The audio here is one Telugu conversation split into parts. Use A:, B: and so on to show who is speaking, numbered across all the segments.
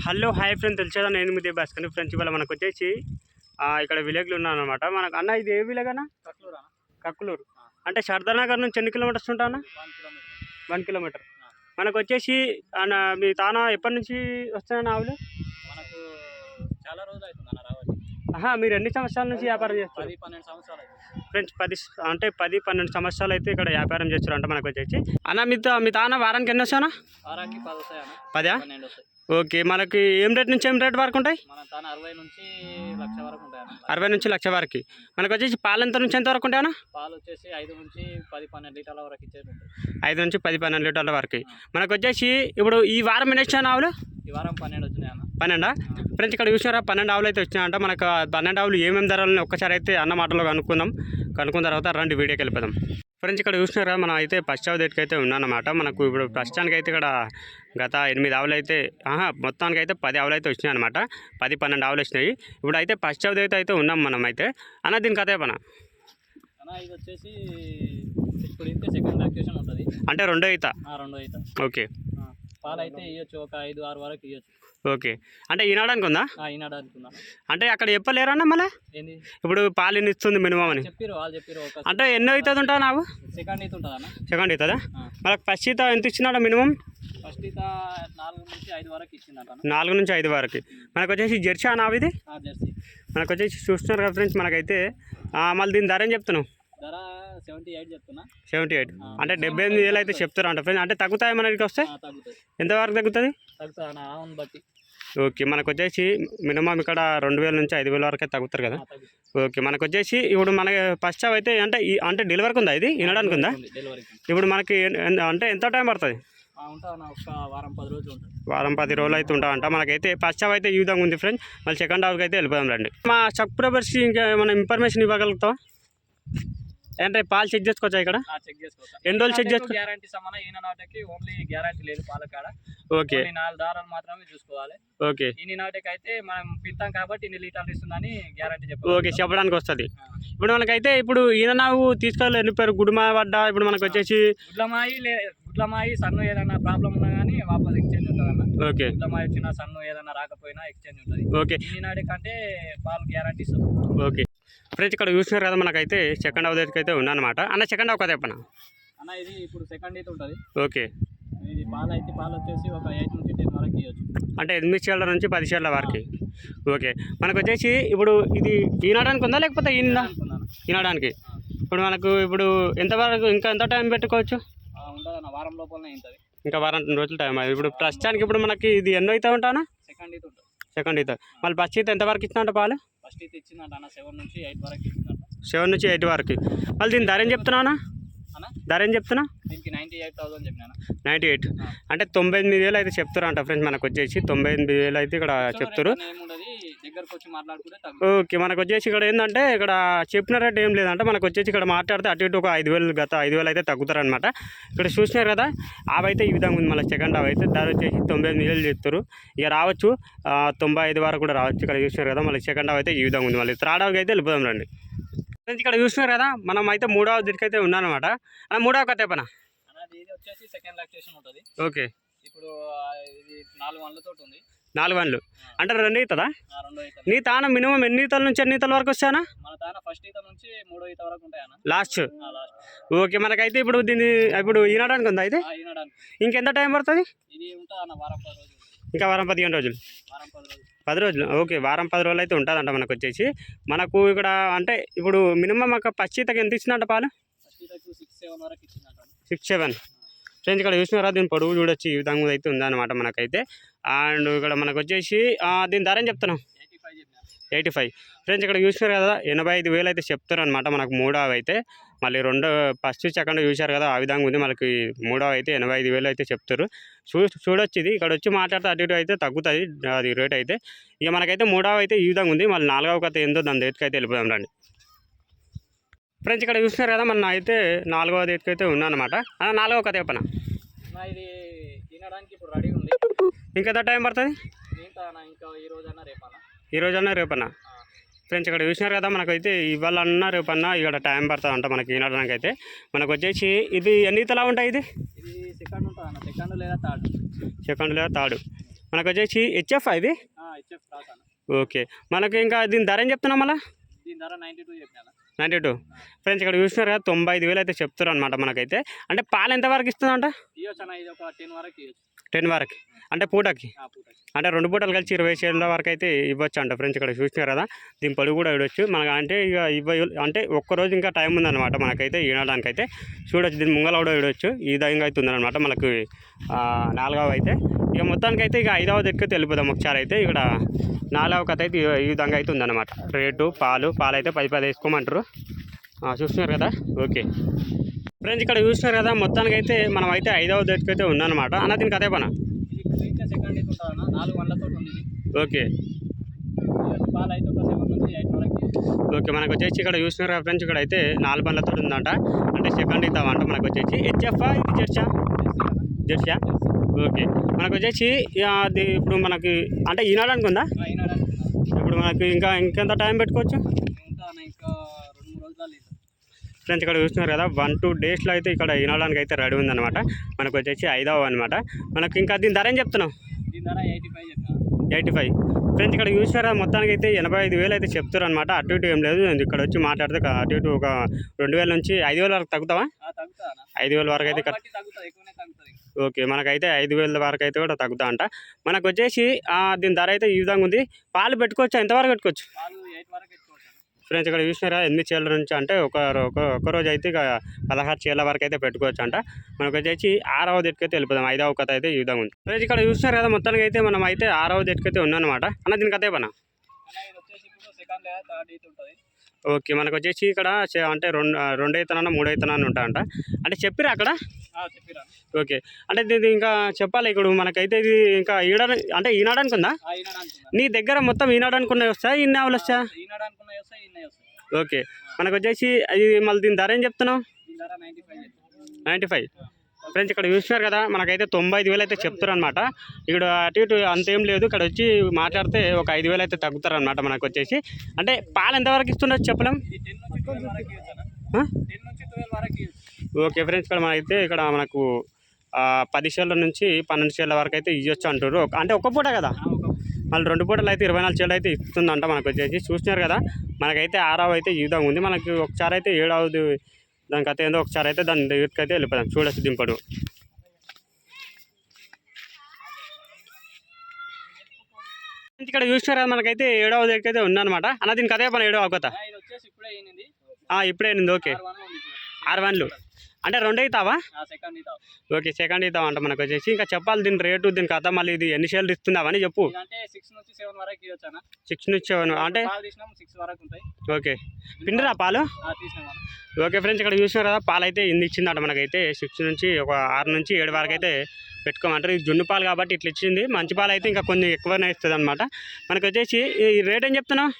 A: హలో హాయ్ ఫ్రెండ్ తెలిసేదా నేను మీ భాస్కర్. ఫ్రెండ్స్ ఇవాళ మనకు వచ్చేసి ఇక్కడ విలేజ్లో ఉన్నాను అనమాట మనకు అన్న ఇది ఏ విలేజ్ అన్న? కక్కులూరు అంటే సర్దానగర్ నుంచి ఎన్ని కిలోమీటర్స్ ఉంటా అన్న
B: వన్ కిలోమీటర్.
A: మనకు వచ్చేసి అన్న మీ తాన ఎప్పటి నుంచి వస్తానన్న ఆవులు?
B: మనకు చాలా రోజులు అవుతుంది అన్న రావాలి
A: ఆహా మీరు ఎన్ని సంవత్సరాల నుంచి వ్యాపారం చేస్తారు
B: పన్నెండు సంవత్సరాలు
A: ఫ్రెండ్స్ పది అంటే పది పన్నెండు సంవత్సరాలు అయితే ఇక్కడ వ్యాపారం చేస్తారు అంట మనకు వచ్చేసి. అన్న మీ తా- మీ తాన వారానికి ఎన్ని వస్తానా
B: వారానికి పది వస్తాయి.
A: ఓకే మనకి ఏం రేట్ నుంచి ఏం రేట్ వరకు ఉంటాయి?
B: అరవై నుంచి లక్ష వరకు ఉంటాయి
A: అరవై నుంచి లక్ష వరకు. మనకు వచ్చేసి పాలు ఎంత నుంచి ఎంత వరకు ఉంటాయన్నా?
B: పాలు వచ్చేసి ఐదు నుంచి పది పన్నెండు లీటర్ల వరకు ఇచ్చేది
A: ఐదు నుంచి పది పన్నెండు లీటర్ల వరకు. మనకు వచ్చేసి ఇప్పుడు ఈ వారం ఎన్ని వచ్చాను ఆవులు?
B: ఈ వారం పన్నెండు వచ్చినాయి అన్న.
A: పన్నెండా? ఫ్రెండ్స్ ఇక్కడ చూసినారా పన్నెండు ఆవులు అయితే వచ్చినాయంట. మనకు పన్నెండు ఆవులు ఏమేమి ధరలని ఒక్కసారి అయితే అన్న మాటలో కనుక్కుందాం. కనుక్కున్న తర్వాత రండి వీడియోకి వెళ్ళిపోదాం. ఫ్రెండ్స్ ఇక్కడ చూసినారా? మనం అయితే ఫస్ట్ ఆవు దగ్గరికి అయితే ఉన్నానమాట మనకు ఇప్పుడు ప్రస్తుతానికి అయితే ఇక్కడ గత ఎనిమిది ఆవులు అయితే ఆహా మొత్తానికి అయితే పది ఆవులు అయితే వచ్చినాయి అనమాట పది పన్నెండు ఆవులు వచ్చినాయి. ఇప్పుడు అయితే ఫస్ట్ ఆవు దగ్గర అయితే ఉన్నాం మనం అయితే. అన్న దీనికి అదే పన
B: ఇది వచ్చేసి ఇప్పుడు సెకండ్ ఉంటుంది
A: అంటే రెండో ఈత.
B: ఆ, రెండో అయితే
A: ఓకే.
B: పాలు అయితే ఇవ్వచ్చు ఒక ఐదు ఆరు వరకు ఇవ్వచ్చు
A: ఓకే. అంటే ఈనాడానికి ఉందా
B: ఈనాడు అనుకున్నా
A: అంటే అక్కడ చెప్పలేరన్నా మళ్ళీ? ఇప్పుడు పాలు ఎన్ని ఇస్తుంది మినిమం అని.
B: చెప్పిరు వాళ్ళు చెప్పిరు
A: అంటే ఎన్నో అవుతుంది ఉంటా నాకు
B: సెకండ్ అయితే ఉంటుంది
A: సెకండ్ అవుతుందా. మనకు ఫస్ట్ ఈత ఎంత ఇచ్చినాడు మినిమం?
B: ఫస్ట్ ఈత నాలుగు నుంచి ఐదు వరకు ఇచ్చిందంట
A: నాలుగు నుంచి ఐదు వరకు. మనకు వచ్చేసి జెర్సీ అన్న ఇది
B: జెర్సీ.
A: మనకు వచ్చేసి చూస్తున్నారు కదా ఫ్రెండ్స్ మనకైతే. మళ్ళీ దీని ధర ఏం చెప్తున్నావు?
B: ధర సెవెంటీ ఎయిట్ చెప్తున్నా.
A: సెవెంటీ ఎయిట్
B: ఆ.
A: అంటే డెబ్బై ఎనిమిది వేలు అయితే చెప్తారు అంట ఫ్రెండ్స్ అంటే తగ్గుతాయి మనకి వస్తే?
B: తగ్గుతుంది
A: ఎంతవరకు తగ్గుతుంది?
B: తగ్గుతుంది అన్న ఆవును బట్టి.
A: ఓకే మనకు వచ్చేసి మినిమం ఇక్కడ రెండు వేల నుంచి ఐదు వేల వరకు అయితే తగ్గుతారు కదా? ఓకే మనకు వచ్చేసి ఇప్పుడు మనకి ఫస్ట్ స్టావ్ అయితే అంటే ఈ- అంటే డెలివరీకి ఉందా ఇది? వినడానికి ఉందా? ఇప్పుడు మనకి అంటే ఎంత టైం పడుతుంది?
B: వారం పది రోజులు
A: అయితే ఉంటామంట మనకైతే ఫస్ట్ హాఫ్ అయితే ఈ విధంగా ఉంది ఫ్రెండ్స్. మళ్ళీ సెకండ్ హాఫ్కి అయితే వెళ్ళిపోదాం రండి. మా సబ్స్క్రైబర్స్కి ఇంకా ఏమైనా ఇన్ఫర్మేషన్ ఇవ్వగలుగుతాం అంటే పాలు చెక్ చేసుకోవచ్చా ఇక్కడ?
B: చెక్ చేసుకోవచ్చు?
A: ఎన్ని రోజులు చెక్ చేసుకో
B: గ్యారంటీ సమాన ఈయన నాటకి ఓన్లీ గ్యారంటీ లేదు పాలకాడ.
A: ఓకే.
B: ఓన్లీ నాలుగు దారాలు మాత్రమే చూసుకోవాలి.
A: ఓకే.
B: ఈయన నాటకి అయితే మనం పిస్తాం కాబట్టి ఇన్ని లీటర్లు ఇస్తుందని గ్యారంటీ చెప్పాలి
A: ఓకే చెప్పడానికి వస్తుంది. ఇప్పుడు మనకైతే ఇప్పుడు ఈయన నాకు తీసుకెళ్ళి వెళ్ళిపోయారు గుడిమా పడ్డ ఇప్పుడు మనకు వచ్చేసి
B: గుడ్లమాయి లే గుడ్లమాయి సన్ను ఏదైనా ప్రాబ్లం ఉన్నా కానీ వాపస్ ఎక్స్చేంజ్ ఉంటుంది అన్న.
A: ఓకే.
B: గుడ్లమాయి వచ్చిన సన్ను ఏదైనా రాకపోయినా ఎక్స్చేంజ్ ఉంటుంది.
A: ఓకే.
B: నాటి కంటే పాలు గ్యారంటీ ఇస్తుంది
A: ఓకే. ఫ్రెండ్స్ ఇక్కడ చూసినారు కదా మనకైతే సెకండ్ హాఫ్ దగ్గరికి అయితే ఉన్నానమాట అన్న సెకండ్ హాఫ్ కదా చెప్పనా?
B: అన్న ఇది ఇప్పుడు సెకండ్ అయితే ఉంటుంది.
A: ఓకే.
B: ఇది పాలు అయితే పాలు వచ్చేసి ఒక ఎయిట్ నుంచి టెన్ వరకు ఇవ్వచ్చు
A: అంటే ఎనిమిది షేర్ల నుంచి పది షేర్ల వరకు. ఓకే. మనకు వచ్చేసి ఇప్పుడు ఇది ఈనాడానికి ఉందా లేకపోతే ఈనా
B: అనుకున్నాను
A: తినడానికి ఇప్పుడు మనకు ఇప్పుడు ఎంతవరకు ఇంకా ఎంత టైం పెట్టుకోవచ్చు?
B: వారం లోపలనే ఉంటుంది
A: ఇంకా వారం రోజులు టైం అది ఇప్పుడు ప్రస్తుతానికి ఇప్పుడు మనకి ఇది ఎన్నో అవుతా ఉంటానా?
B: సెకండ్ అయితే ఉంటుంది.
A: సెకండ్ అవుతా మళ్ళీ ఫస్ట్ అయితే ఎంతవరకు ఇచ్చినట్ట పాలు?
B: ఫస్ట్ అయితే ఇచ్చిందంట అన్న సెవెన్ నుంచి ఎయిట్ వరకు ఇచ్చిందంట
A: సెవెన్ నుంచి ఎయిట్ వరకు. మళ్ళీ దీని ధర ఏం చెప్తున్నానా
B: అన్న?
A: ధర ఏం చెప్తున్నా?
B: దీనికి నైంటీ ఎయిట్ థౌసండ్ చెప్పినాను
A: నైంటీ ఎయిట్ అంటే తొంభై ఎనిమిది వేలు అయితే చెప్తారు అంట ఫ్రెండ్స్ మనకు వచ్చేసి. తొంభై ఎనిమిది వేలు అయితే ఇక్కడ చెప్తారు
B: దగ్గరకు వచ్చి మాట్లాడుకుంటే తగ్గు
A: ఓకే మనకు వచ్చేసి ఇక్కడ ఏంటంటే ఇక్కడ చెప్పిన రేట్ ఏం లేదంటే మనకు వచ్చేసి ఇక్కడ మాట్లాడితే అటు ఇటు ఒక ఐదు వేలు గత ఐదు వేలు అయితే తగ్గుతారనమాట ఇక్కడ చూసినారు కదా అయితే ఈ విధంగా ఉంది మళ్ళీ సెకండ్ ఆవు అయితే. ధర వచ్చేసి తొంభై ఎనిమిది వేలు చెప్తారు. ఇక రావచ్చు తొంభై ఐదు వరకు కూడా రావచ్చు. ఇక్కడ చూసినారు కదా మళ్ళీ సెకండ్ ఆవు అయితే ఈ విధంగా ఉంది. మళ్ళీ థర్డ్ ఆవుకి అయితే వెళ్ళిపోదాం రండి. ఇక్కడ చూసినారు కదా మనం అయితే మూడవ దిరికి అయితే ఉన్నానమాట మూడవ కథ
B: ఉంటుంది.
A: ఓకే.
B: ఇప్పుడు నాలుగు వందలతో ఉంది.
A: నాలుగు వన్లు అంటే రెండు అవుతుందా నీ తాన మినిమం ఎన్ని ఈతల నుంచి ఎన్ని ఈతల వరకు
B: అన్న
A: లాస్ట్. ఓకే మనకైతే ఇప్పుడు దీన్ని ఇప్పుడు ఈనడానికి ఉందా అయితే? ఇంకెంత టైం పడుతుంది? ఇంకా వారం పదిహేను రోజులు.
B: పది రోజులు.
A: ఓకే వారం పది రోజులు అయితే ఉంటుందంట మనకు వచ్చేసి. మనకు ఇక్కడ అంటే ఇప్పుడు మినిమం ఒక పచ్చితకి ఎంత ఇచ్చినట్ట పాలు?
B: సిక్స్ సెవెన్
A: ఫ్రెండ్స్ ఇక్కడ చూసినారా? దీని పొడుగు చూడొచ్చు ఈ విధంగా అయితే ఉందన్నమాట మనకైతే. అండ్ ఇక్కడ మనకు వచ్చేసి దీని ధర ఏం చెప్తున్నాం
B: ఎయిటీ ఫైవ్.
A: ఫ్రెండ్స్ ఇక్కడ చూసినారు కదా ఎనభై ఐదు వేలు అయితే చెప్తారు అనమాట మనకు మూడవ అయితే. మళ్ళీ రెండో ఫస్ట్ సెకండ్ చూశారు కదా ఆ విధంగా ఉంది మనకి మూడవ అయితే ఎనభై ఐదు వేలు అయితే చెప్తారు చూ చూడొచ్చు ఇది ఇక్కడ వచ్చి మాట్లాడితే అటు ఇటు అయితే తగ్గుతుంది అది రేట్ అయితే. ఇక మనకైతే మూడవ అయితే ఈ విధంగా ఉంది మళ్ళీ నాలుగవ కథ ఏందో దాని దగ్గరికి అయితే వెళ్ళిపోదాం రండి. ఫ్రెండ్స్ ఇక్కడ చూసినారు కదా మన అయితే నాలుగవ రేట్కి అయితే ఉన్నానమాట. అన్న నాలుగవ కథ చెప్పనా?
B: ఇది తినడానికి ఇప్పుడు రెడీ ఉంది.
A: ఇంకెంత టైం పడుతుంది?
B: ఇంకా ఈ రోజన్నా రేపన్నా?
A: ఫ్రెండ్స్ ఇక్కడ చూసినారు కదా మనకైతే ఇవాళ అన్న రేపన్నా ఇక్కడ టైం పడుతుంది అంట మనకి ఈనాడడానికి అయితే మనకు వచ్చేసి ఇది ఎన్ని ఈతలా ఉంటాయి ఇది?
B: ఇది సెకండ్ ఉంటుంది సెకండ్ లేదా థర్డ్
A: సెకండ్ లేదా థర్డ్? మనకు వచ్చేసి హెచ్ఎఫ్ ఇది? ఓకే. మనకు ఇంకా దీని ధర ఏం చెప్తున్నాం మళ్ళా?
B: దీని ధర నైంటీ టూ చెప్పిన
A: నైంటీ టూ. ఫ్రెండ్స్ ఇక్కడ చూసినారు కదా తొంభై ఐదు వేలు అయితే చెప్తారు అనమాట మనకైతే. అంటే పాలు ఎంత వరకు ఇస్తుందంట?
B: టెన్ వరకు
A: అంటే పూటకి? అంటే రెండు పూటలు కలిసి ఇరవై షేర్ల వరకు అయితే ఇవ్వచ్చు అంట ఫ్రెండ్స్ ఇక్కడ చూసినారు కదా. దీని పొడుగు కూడా ఇవ్వచ్చు మనకు అంటే ఇక ఇవ్వ అంటే ఒక్క రోజు ఇంకా టైం ఉందన్నమాట మనకైతే ఈనడానికి అయితే చూడొచ్చు దీని ముంగల కూడా ఇవ్వచ్చు ఈ విధంగా అయితే ఉందన్నమాట మనకు నాలుగవ అయితే ఇక మొత్తానికి అయితే ఇక ఐదవ ఎక్కితే వెళ్ళిపోదాం ఒకసారి అయితే ఇక్కడ నాలుగవ కథ అయితే ఈ- విధంగా అయితే ఉందన్నమాట. రేటు పాలు పాలు అయితే పది పది వేసుకోమంటారు. చూస్తున్నారు కదా? ఓకే. ఫ్రెండ్స్ ఇక్కడ చూస్తున్నారు కదా మొత్తానికి అయితే మనం అయితే ఐదవ దశకు అయితే ఉందన్నమాట. అన్న దీనికి అదే పన?
B: నాలుగు
A: ఓకే.
B: పాలు అయితే
A: ఓకే మనకు వచ్చేసి ఇక్కడ చూసినారు కదా ఫ్రెండ్స్ ఇక్కడ అయితే నాలుగు బండ్లతో ఉందంట. అంటే సెకండ్ ఇద్దామంట మనకు వచ్చేసి హెచ్ఎఫ్ ఇది జెర్సా జెర్సా ఓకే. మనకు వచ్చేసి అది ఇప్పుడు మనకి అంటే ఈనాడానికి ఉందా?
B: ఆ, ఈనాడు అనుకున్నాను.
A: ఇప్పుడు మనకి ఇంకా ఇంకెంత టైం పెట్టుకోవచ్చు? ఫ్రెండ్స్ ఇక్కడ చూస్తున్నారు కదా వన్ టూ డేస్లో అయితే ఇక్కడ ఈనాడానికి అయితే రెడీ ఉందన్నమాట. మనకు వచ్చేసి ఐదవ అనమాట మనకి ఇంకా దీని ధర ఏం చెప్తున్నాం
B: దీని ధర ఎయిటీ ఫైవ్
A: ఫ్రెండ్స్ ఇక్కడ చూసారా మొత్తానికి అయితే ఎనభై ఐదు వేలు అయితే చెప్తారు అనమాట అటు ఇటు ఏం లేదు ఇక్కడ వచ్చి మాట్లాడితే అటు ఇటు ఒక రెండు వేల నుంచి ఐదు వేల వరకు తగ్గుతావా? ఐదు వేల వరకు అయితే కట్ ఓకే. మనకైతే ఐదు వేల వరకు అయితే కూడా తగ్గుతా అంట మనకు వచ్చేసి దీని ధర అయితే ఈ విధంగా ఉంది. పాలు పెట్టుకోవచ్చు? ఎంతవరకు పెట్టుకోవచ్చు. ఫ్రెండ్స్ ఇక్కడ చూసినారా? ఎనిమిది చీల నుంచి అంటే ఒక ఒక రోజు అయితే ఇక పదహారు చీల వరకు అయితే పెట్టుకోవచ్చు అంట మనకు వచ్చేసి ఆరవ దెట్టుకైతే వెళ్ళిపోదాం. ఐదవ కథ అయితే ఈ విధంగా ఉంది. ఫ్రెండ్స్ ఇక్కడ చూసినారు కదా మొత్తానికి అయితే మనం అయితే ఆరవ దెట్టుకైతే ఉన్నానమాట అన్న దీని కథ పనా
B: ఇప్పుడు
A: ఓకే మనకు వచ్చేసి ఇక్కడ అంటే రెండు రెండు అవుతానన్నా మూడు అవుతానని ఉంటాయంట. అంటే చెప్పిరా అక్కడ? ఓకే అంటే ఇది ఇంకా చెప్పాలి ఇక్కడ మనకైతే ఇది ఇంకా ఈడ అంటే ఈనాడానికి ఉందా నీ దగ్గర మొత్తం ఈనాడానికి ఉన్నాయి వస్తాయి ఇన్ని ఆవులు
B: వస్తాయి?
A: ఓకే మనకు వచ్చేసి అది మళ్ళీ దీని ధర ఏం చెప్తున్నావు?
B: Ninety five.
A: ఫ్రెండ్స్ ఇక్కడ చూసినారు కదా మనకైతే తొంభై ఐదు వేలు అయితే చెప్తారు అనమాట ఇక్కడ అటు ఇటు అంతేం లేదు ఇక్కడ వచ్చి మాట్లాడితే ఒక ఐదు వేలు అయితే తగ్గుతారనమాట మనకు వచ్చేసి. అంటే పాలు ఎంతవరకు ఇస్తుండొచ్చు చెప్పలేం?
B: వరకు
A: ఓకే ఫ్రెండ్స్ ఇక్కడ మనకైతే ఇక్కడ మనకు పది షేర్ల నుంచి పన్నెండు షేర్ల వరకు అయితే ఇవ్వచ్చు అంటారు అంటే ఒక్క పూట కదా? మళ్ళీ రెండు పూటలు అయితే ఇరవై నాలుగు షేర్లు అయితే ఇస్తుందంట మనకు వచ్చేసి. చూసినారు కదా మనకైతే ఆరావు అయితే ఈ ఉంది. మనకి ఒకసారి అయితే ఏడవది దానికి అయితే ఏందో ఒకసారి అయితే దాని దగ్గరికి అయితే వెళ్ళిపోదాం. చూడొచ్చు దింపడు. ఇక్కడ చూసినారు కదా మనకైతే ఏడవ దగ్గరికి అయితే ఉందన్నమాట. అన్న దీనికి అదే పని ఏడవ కొత్త
B: వచ్చేసి ఇప్పుడే
A: ఉంది ఓకే.
B: ఆరు
A: వన్లు. అంటే రెండు అవుతావా? ఓకే సెకండ్ ఇద్దాం అంట మనకు వచ్చేసి. ఇంకా చెప్పాలి దీని రేటు దీని కథ మళ్ళీ ఇది ఎన్ని షేర్లు ఇస్తున్నావని చెప్పు.
B: ఇదంటే సిక్స్ నుంచి సెవెన్
A: అంటే ఓకే. పిండిరా పాలు? ఓకే ఫ్రెండ్స్ ఇక్కడ చూసినారు కదా పాలు అయితే ఇన్ని ఇచ్చిందట మనకైతే. సిక్స్ నుంచి ఒక ఆరు నుంచి ఏడు వరకు అయితే పెట్టుకోమంటారు. ఇది జున్ను పాలు కాబట్టి ఇట్లా ఇచ్చింది. మంచి పాలు అయితే ఇంకా కొన్ని ఎక్కువనే ఇస్తుంది అనమాట మనకు వచ్చేసి ఈ రేట్ ఏం చెప్తున్నావు?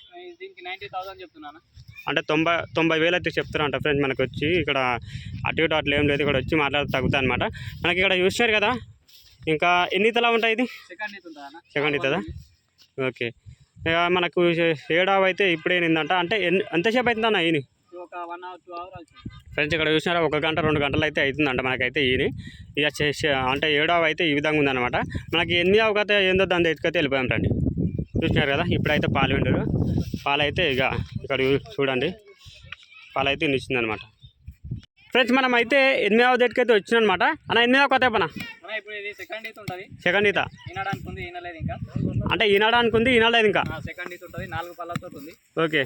A: అంటే తొంభై తొంభై వేలు అయితే చెప్తారంట ఫ్రెండ్స్ మనకు వచ్చి ఇక్కడ అటు ఇటు అట్లా ఏం లేదు ఇక్కడ వచ్చి మాట్లాడితే తగ్గుతా అనమాట మనకి ఇక్కడ చూసినారు కదా? ఇంకా ఎన్ని తలా ఉంటాయి ఇది?
B: సెకండ్
A: ఇస్తుందా ఓకే. ఇక మనకు ఏడావు అయితే ఇప్పుడే నిందంట. అంటే ఎన్ని ఎంతసేపు అవుతుందన్న ఈయన ఫ్రెండ్స్ ఇక్కడ చూసినారా? ఒక గంట రెండు గంటలు అయితే అవుతుందంట మనకైతే ఈయన ఇక అంటే ఏడవ అయితే ఈ విధంగా ఉందన్నమాట. మనకి ఎన్ని అవకత ఏందో దాని ఎత్తుకైతే వెళ్ళిపోయాం రండి. చూసినారు కదా ఇప్పుడైతే పాలు వింటారు పాలు అయితే ఇక ఇక్కడ చూడండి. పాలు అయితే ఇచ్చింది అనమాట ఫ్రెండ్స్ మనం అయితే ఎనిమిదవ డేట్కి వచ్చినమాట అన్న ఎనిమిదవ కొత్త పన
B: సెకండ్
A: ఈత అంటే ఈనాడు అనుకుంది ఈనాడలేదు ఇంకా?
B: సెకండ్ ఇది ఉంటుంది నాలుగు పళ్ళతో ఉంది.
A: ఓకే.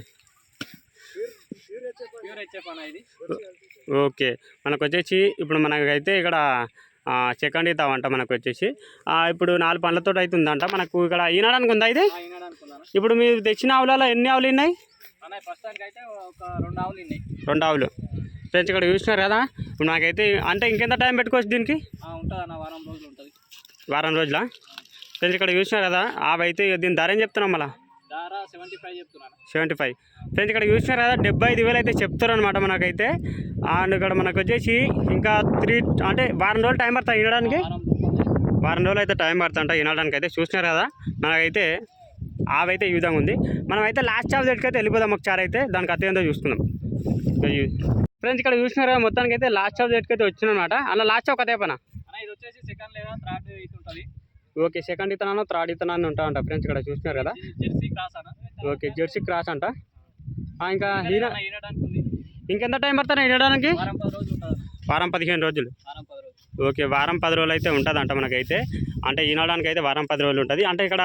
A: ఓకే. మనకు వచ్చేసి ఇప్పుడు మనకైతే ఇక్కడ సెకండ్ ఈత అంట మనకు వచ్చేసి. ఇప్పుడు నాలుగు పండ్లతో అయితే ఉందంట. మనకు ఇక్కడ ఈనాడానికి ఉందా ఇది? ఇప్పుడు మీరు తెచ్చిన ఆవులలో ఎన్ని ఆవులు ఉన్నాయి?
B: రెండు ఆవులు ఉన్నాయి.
A: రెండు ఆవులు. ఫ్రెండ్స్ ఇక్కడ చూసినారు కదా? ఇప్పుడు నాకైతే అంటే ఇంకెంత టైం పెట్టుకోవచ్చు దీనికి?
B: వారం రోజులు
A: ఫ్రెండ్స్ ఇక్కడ చూసినారు కదా? ఆవు అయితే ఇక దీని ధర ఏం చెప్తున్నాం మళ్ళీ?
B: సెవెంటీ ఫైవ్ చెప్తున్నాను.
A: Seventy five. ఫ్రెండ్స్ ఇక్కడ చూసినారు కదా డెబ్బై ఐదు వేలు అయితే చెప్తారు అనమాట మనకైతే. అండ్ ఇక్కడ మనకు వచ్చేసి ఇంకా త్రీ అంటే వారం రోజులు టైం పడుతుంది వినడానికి?
B: వారం రోజులు.
A: అయితే టైం పడుతుంట వినడానికి అయితే. చూసినారు కదా మనకైతే ఆవైతే ఈ విధంగా ఉంది. మనం అయితే లాస్ట్ ఆఫ్ దగ్గరికి అయితే వెళ్ళిపోదాం ఒకసారి అయితే. దానికి ఏందో చూసుకుందాం ఫ్రెండ్స్ ఇక్కడ చూసినారు కదా మొత్తానికి అయితే లాస్ట్ ఆఫ్ దగ్గరికి అయితే వచ్చిన అలా లాస్ట్ ఒక పన
B: అన్న ఇది వచ్చేసి సెకండ్ లేదా థర్డ్ ఉంటుంది.
A: ఓకే సెకండ్ ఇతనాను థర్డ్ ఇతనాన్ని ఉంటాయంట ఫ్రెండ్స్ ఇక్కడ చూస్తున్నారు కదా?
B: జెర్సీ క్రాస్ అన్న
A: ఓకే జెర్సీ క్రాస్ అంట. ఇంకా ఇంకెంత టైం పడుతుంది ఈనడానికి
B: వారం
A: పదిహేను రోజులు.
B: వారం పది రోజులు.
A: ఓకే వారం పది రోజులు అయితే ఉంటుంది అంట మనకైతే. అంటే ఈనడానికి అయితే వారం పది రోజులు ఉంటుంది. అంటే ఇక్కడ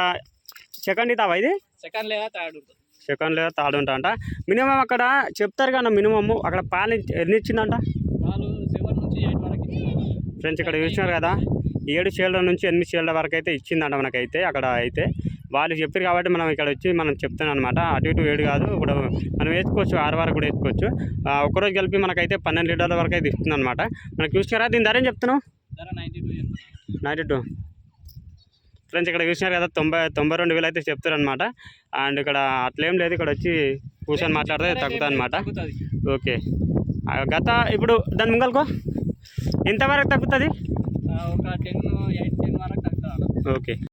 A: సెకండ్ ఇతావా ఇది?
B: సెకండ్ లేదా థర్డ్ ఉంటుంది.
A: సెకండ్ లేదా థర్డ్ ఉంటా అంట మినిమం అక్కడ చెప్తారు కదా మినిమమ్ అక్కడ పాలు ఎన్ని ఇచ్చిందంట? ఫ్రెండ్స్ ఇక్కడ చూసినారు కదా. ఏడు చీళ్ళ నుంచి ఎనిమిది చీళ్ళ వరకు అయితే ఇచ్చిందంట మనకైతే అక్కడ అయితే. వాళ్ళు చెప్పారు కాబట్టి మనం ఇక్కడ వచ్చి మనం చెప్తున్నాం అనమాట అటు ఇటు ఏడు కాదు ఇప్పుడు మనం వేసుకోవచ్చు ఆరు వరకు కూడా వేసుకోవచ్చు. ఆ, ఒక్కరోజు కలిపి మనకైతే పన్నెండు లీటర్ల వరకు అయితే ఇస్తుంది అనమాట మనకు చూసినారా దీని ధర ఏం చెప్తున్నావు?
B: ధర నైంటీ టూ చెప్తున్నాను.
A: నైంటీ టూ ఫ్రెండ్స్ ఇక్కడ చూసినారు కదా తొంభై తొంభై రెండు వేలు అయితే చెప్తారు అనమాట అండ్ ఇక్కడ అట్లేం లేదు ఇక్కడ వచ్చి కూర్చొని మాట్లాడితే తగ్గుతుంది. అనమాట ఓకే గత ఇప్పుడు దాని ముంగల్కో. ఎంతవరకు తగ్గుతుంది?
B: ఒక టెన్ ఎయిట్ టెన్ వరకు తగ్గుతుంది
A: ఓకే.